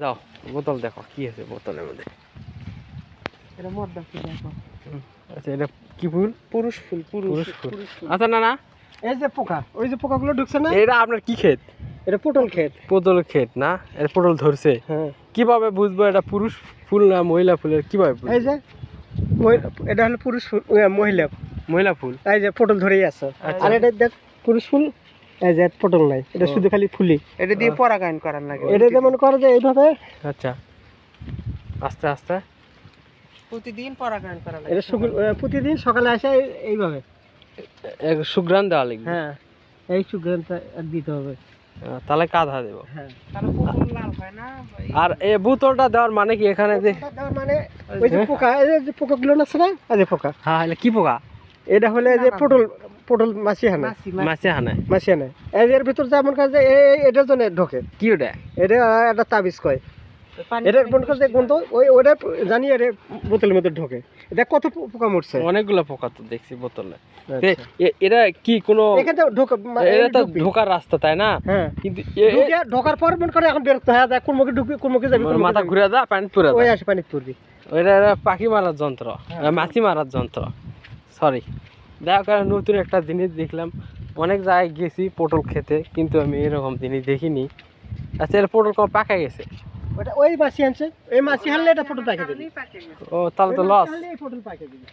যাও বোতল দেখো কি আছে বোতলের মধ্যে। এটা দেখো। আচ্ছা এটা কি ফুল? পুরুষ ফুল পুরুষ ফুল। আচ্ছা না না। এই যে পোকা ওই যে পোকাগুলো ঢুকছে না? এটা আপনার কি ক্ষেত? এটা পটল ক্ষেত। পটল ক্ষেত না? পটল ধরছে। হ্যাঁ। কীভাবে বুঝব এটা পুরুষ ফুল না মহিলা ফুলের? কীভাবে এই যে এটা হলো পুরুষ ফুল মহিলা মহিলা ফুল। এই যে পটল ধরেই আছে। আচ্ছা। আর এটা দেখ পুরুষ ফুল। এই যে পটল নাই এটা শুধু খালি ফুলি। এটা দিয়ে পরাগায়ন করার লাগে এটা যেমন করে যে এইভাবে। আচ্ছা। আস্তে আস্তে। প্রতিদিন পরাগায়ন করা লাগে। এটা প্রতিদিন সকালে আসে এইভাবে। এক সুগ্রান দেওয়া লাগবে। হ্যাঁ এই সুগ্রানটা দিতে হবে। তাহলে কাঁধা দেবো। হ্যাঁ। হয় না? আর এই বোতলটা দেওয়ার মানে কি এখানে যে মানে ওই যে পোকা এই যে পোকাগুলো আছে না? এই যে পোকা। হ্যাঁ কি পোকা? এটা হলে যে পটল পটল মাছি হানে? মাছি হানে। মাছি হানে। এই এর ভিতর যেমন কাজ এটার জন্য ঢোকে। কি ওটা? এটা একটা তাবিজ কয়। এটা মনে করছে গন্ধ ওই ওটা জানি বোতলের মধ্যে ঢোকে। এটা কত পোকা মরছে? অনেকগুলো পোকা তো দেখছি বোতলে। আচ্ছা। এরা কি কোনো এখানে তো ঢোকে এটা তো ঢোকার রাস্তা তাই না? হ্যাঁ। কিন্তু ঢোকার পর মনে করে এখন বেরোতে হয় দেখ কোন মুখে ঢুকবি কোন মুখে যাবি মাথা ঘুরে দা পানি পুরে ওই আসে পানি ওইটা পাখি মারার যন্ত্র হ্যাঁ। মাছি মারার যন্ত্র। সরি দেখা করে নতুন একটা জিনিস দেখলাম। অনেক জায়গায় গেছি পটল খেতে কিন্তু আমি এরকম জিনিস দেখিনি। আচ্ছা এর পটল কম পাকা গেছে? ওটা ওই মাছি আনছে ওই মাছি হারলে এটা পটল পাকা দিবি ও তাহলে তো লস পটল পাকে দিবি